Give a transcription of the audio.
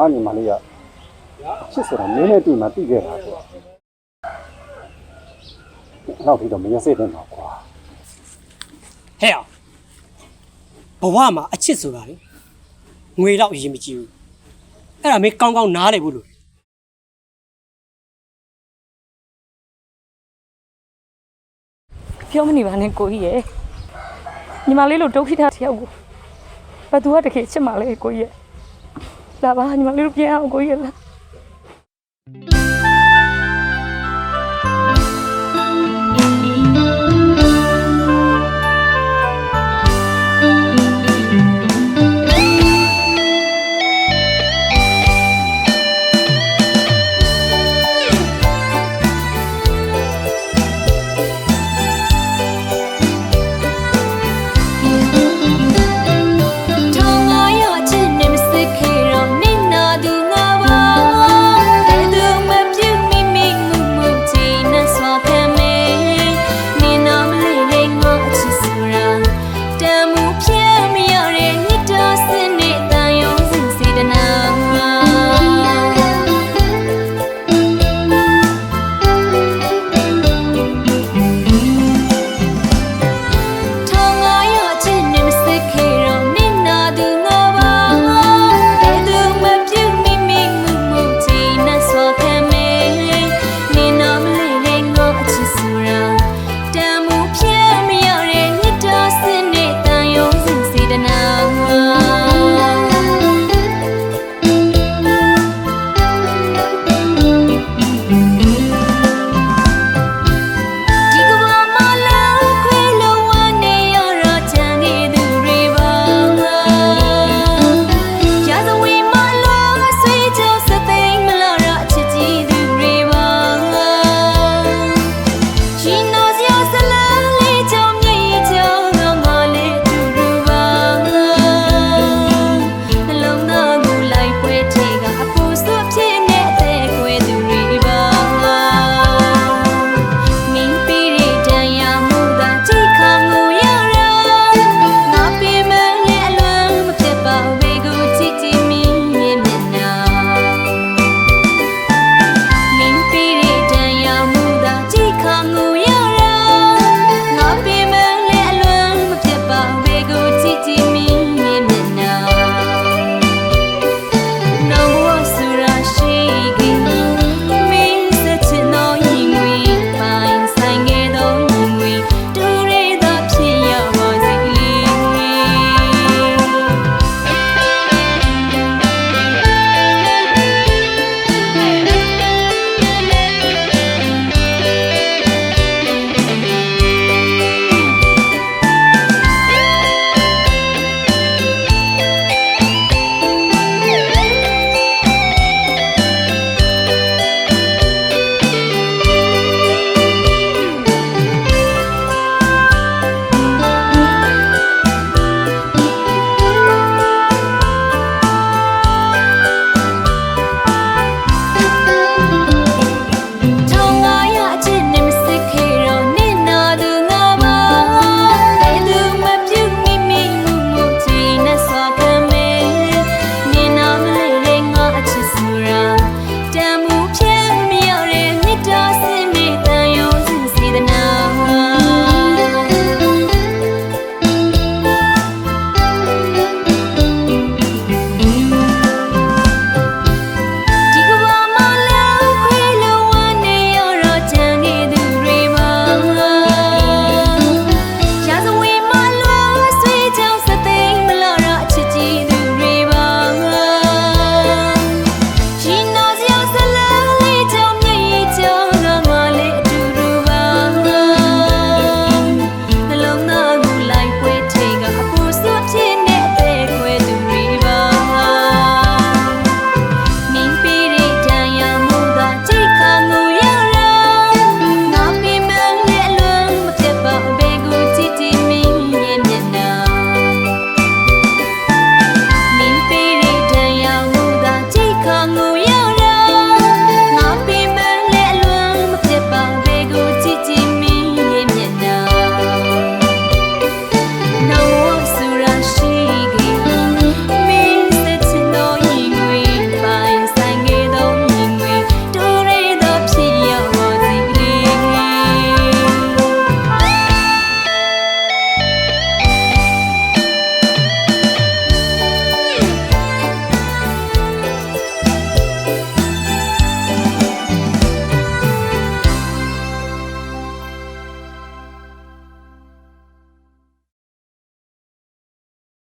ဟာညီမလေးကချစ်ဆိုတာနည်းနည်းတွေ့မှသိခဲ့တာကွာနောက်ပြီးတော့မရစေတဲ့တော့ကွာဟဲ့အောင်ဘဝမှာအချစ်ဆိုတာလေငွေတော့အရင်မကြည့်ဘူးအဲ့ဒါမင်းကောင်းကောင်းနားလည်ဘူးလို့ပြောမနေပါနဲ့ကိုကြီးရဲ့ညီမလေးလိုဒုက္ခိတတယောက်ကိုဘယ်သူကတကယ်ချစ်မှလဲကိုကြီးရဲ့လာ ပါညီမလေးတို့ပြန်အောင်ကိုကြီးရဲ့လာ